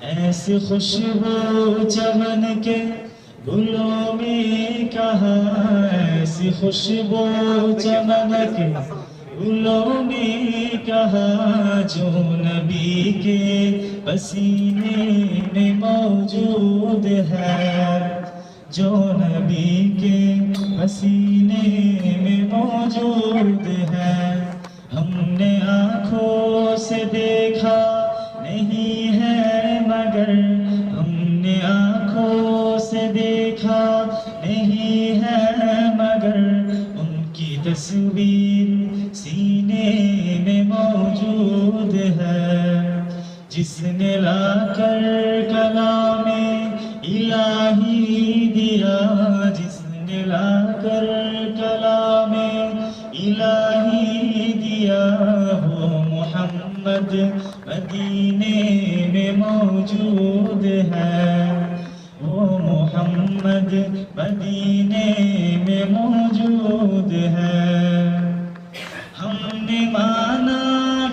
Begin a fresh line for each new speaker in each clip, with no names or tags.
ایسی خوشبو چمن کے گلوں میں کہاں ایسی خوشبو چمن کے گلوں میں کہاں جو نبی کے پسینے میں موجود ہے۔ جو نبی کے پسینے میں موجود ہے۔ ہم نے آنکھوں سے دیکھا دیکھا نہیں ہے مگر ان کی تصویر سینے میں موجود ہے۔ جس نے لا کر کلام الہی دیا، جس نے لا کر کلام الہی دیا، وہ محمد مدینے میں موجود ہے۔ وہ محمد، مدینے میں موجود ہے۔ ہم نے مانا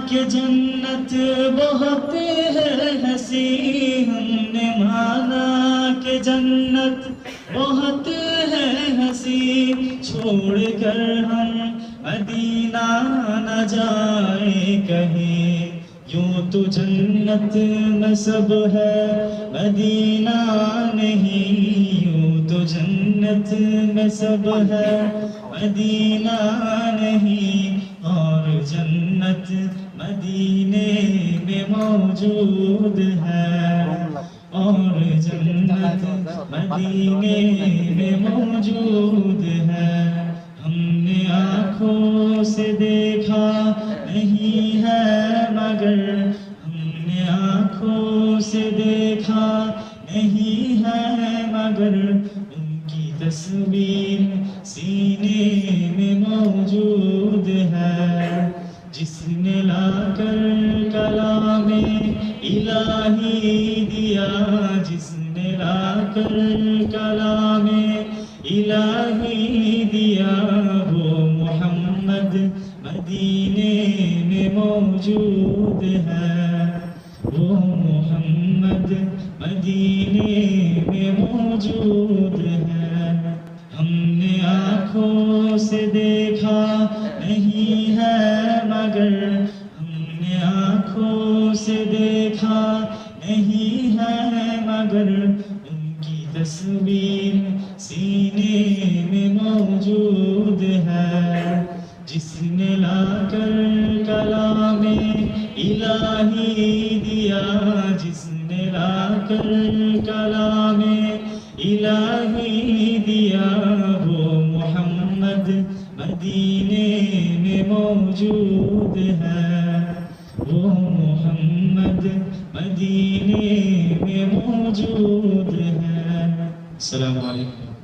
کہ جنت بہت ہے ہنسی ہم نے مانا کہ جنت بہت ہے ہنسی چھوڑ کر ہم مدینہ نہ جائے کہیں۔ یوں تو جنت میں سب ہے، مدینہ نہیں، یوں تو جنت میں سب ہے، مدینہ نہیں اور جنت مدینے میں موجود ہے۔ اور جنت مدینے میں موجود ہے۔ ہم نے آنکھوں سے دیکھا نہیں ہے۔ مگر ہم نے آنکھوں سے دیکھا نہیں ہے، مگر ان کی تصویر سینے میں موجود ہے۔ جس نے لا کر کلام الہی دیا، جس نے لا کر کلام الہی دیا، وہ محمد مدینے موجود ہے۔ وہ محمد مدینے میں موجود ہے۔ ہم نے آنکھوں سے دیکھا نہیں ہے مگر ہم نے آنکھوں سے دیکھا نہیں ہے مگر ان کی تصویر سینے میں موجود الہی دیا جس نے لا کر کلام الہی دیا، وہ محمد مدینے میں موجود ہے۔ وہ محمد مدینے میں موجود ہے۔ السلام علیکم۔